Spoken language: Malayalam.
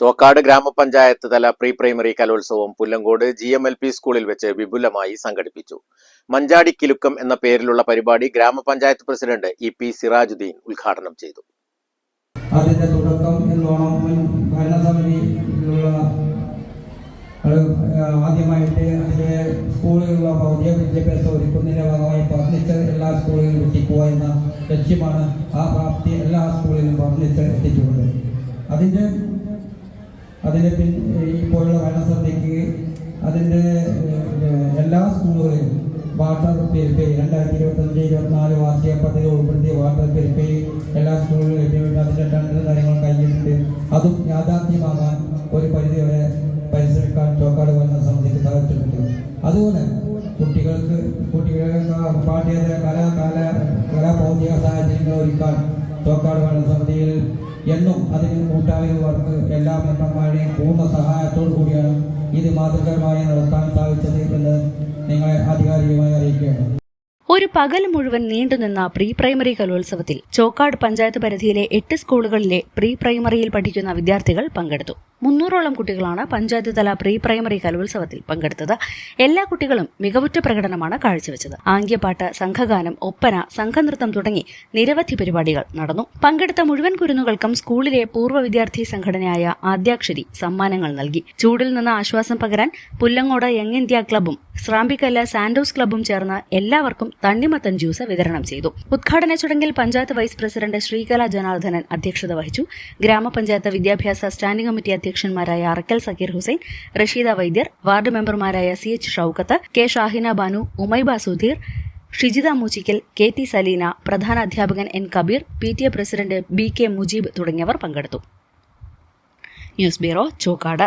ചോക്കാട് ഗ്രാമപഞ്ചായത്ത് തല പ്രീ പ്രൈമറി കലോത്സവം Pullancode G M L P സ്കൂളിൽ വെച്ച് വിപുലമായി സംഘടിപ്പിച്ചു. മഞ്ചാടി കിലുക്കം എന്ന പേരിലുള്ള പരിപാടി ഗ്രാമപഞ്ചായത്ത് പ്രസിഡന്റ് ഇ പി സിറാജുദ്ദീൻ ഉദ്ഘാടനം ചെയ്തു. അതിന്റെ തുടക്കം എന്നോണം മുൻ ഭരണസമിതിയിലുള്ള ആദ്യമായിട്ട് അതിലെ സ്കൂളുകളിലുള്ള ഭൗതിക വിദ്യാഭ്യാസം ഒരുക്കുന്നതിന്റെ ഭാഗമായി ഫർണിച്ചർ എല്ലാ സ്കൂളുകളിലും എത്തിക്കുക എന്ന ലക്ഷ്യമാണ് ആ പ്രാപ്തി എല്ലാ സ്കൂളിലും ഫർണിച്ചർ എത്തിച്ചുകൊണ്ട്. അതിന്റെ അതിന്റെ പിൻ ഇപ്പോഴുള്ള ഭരണസമിതിക്ക് അതിന്റെ എല്ലാ സ്കൂളുകളിലും വാട്ടർ പ്യൂരിഫൈ രണ്ടായിരത്തി ഇരുപത്തഞ്ച് ഇരുപത്തിനാല് വാർഷിക പദ്ധതി ഉൾപ്പെടുത്തിയ വാട്ടർ പ്യൂരിഫൈ എല്ലാ സ്കൂളുകളിലും ലഭ്യമായിട്ട് അതിന്റെ ടെൻഡർ കാര്യങ്ങൾ കഴിഞ്ഞിട്ടുണ്ട്. അതും യാഥാർത്ഥ്യമാകാൻ ഒരു പരിധിവരെ പരിശ്രമിക്കാൻ ചോക്കാട് ഭരണ സമിതിക്ക് സാധിച്ചിട്ടുണ്ട്. അതുപോലെ കുട്ടികൾക്ക് കുട്ടികൾക്ക് പാഠ്യേതര കലാ കലാ കലാഭൗതിക സാഹചര്യങ്ങൾ ഒരുക്കാൻ ചോക്കാട് വനസമിതിയിൽ എന്നും അതിന് കൂട്ടായ്മവർക്ക് എല്ലാ മെമ്പർമാരുടെയും പൂർണ സഹായത്തോടു കൂടിയാണ് ഇത് മാതൃകരമായി നടത്താൻ സാധിച്ചത് എന്ന് നിങ്ങളെ ആധികാരികമായി അറിയിക്കുകയാണ്. ഒരു പകൽ മുഴുവൻ നീണ്ടുനിന്ന പ്രീ പ്രൈമറി കലോത്സവത്തിൽ ചോക്കാട് പഞ്ചായത്ത് പരിധിയിലെ എട്ട് സ്കൂളുകളിലെ പ്രീ പ്രൈമറിയിൽ പഠിക്കുന്ന വിദ്യാർത്ഥികൾ പങ്കെടുത്തു. മുന്നൂറോളം കുട്ടികളാണ് പഞ്ചായത്ത് തല പ്രീ പ്രൈമറി കലോത്സവത്തിൽ പങ്കെടുത്തത്. എല്ലാ കുട്ടികളും മികവുറ്റ പ്രകടനമാണ് കാഴ്ചവെച്ചത്. ആംഗ്യപ്പാട്ട് സംഘഗാനം ഒപ്പന സംഘനൃത്തം തുടങ്ങി നിരവധി പരിപാടികൾ നടന്നു. പങ്കെടുത്ത മുഴുവൻ കുരുന്നുകൾക്കും സ്കൂളിലെ പൂർവ വിദ്യാർത്ഥി സംഘടനയായ ആദ്യാക്ഷരി സമ്മാനങ്ങൾ നൽകി. ചൂടിൽ നിന്ന് ആശ്വാസം പകരാൻ പുല്ലങ്ങോട് യങ് ഇന്ത്യ ക്ലബും സ്രാമ്പിക്കല്ല സാൻഡോസ് ക്ലബും ചേർന്ന് എല്ലാവർക്കും തണ്ണിമത്തൻ ജ്യൂസ് വിതരണം ചെയ്തു. ഉദ്ഘാടന ചടങ്ങിൽ പഞ്ചായത്ത് വൈസ് പ്രസിഡന്റ് ശ്രീകല ജനാർദ്ദനൻ അധ്യക്ഷത വഹിച്ചു. ഗ്രാമപഞ്ചായത്ത് വിദ്യാഭ്യാസ സ്റ്റാൻഡിംഗ് കമ്മിറ്റി അധ്യക്ഷന്മാരായ അറക്കൽ സക്കീർ ഹുസൈൻ റഷീദ വൈദ്യർ വാർഡ് മെമ്പർമാരായ C H Shoukath K Shahina Banu Umaiba Sudheer Shijitha Moochikkal K T Saleena പ്രധാന അധ്യാപകൻ N Kabeer P T A president B K Mujeeb തുടങ്ങിയവർ പങ്കെടുത്തു. News bureau Chokkad.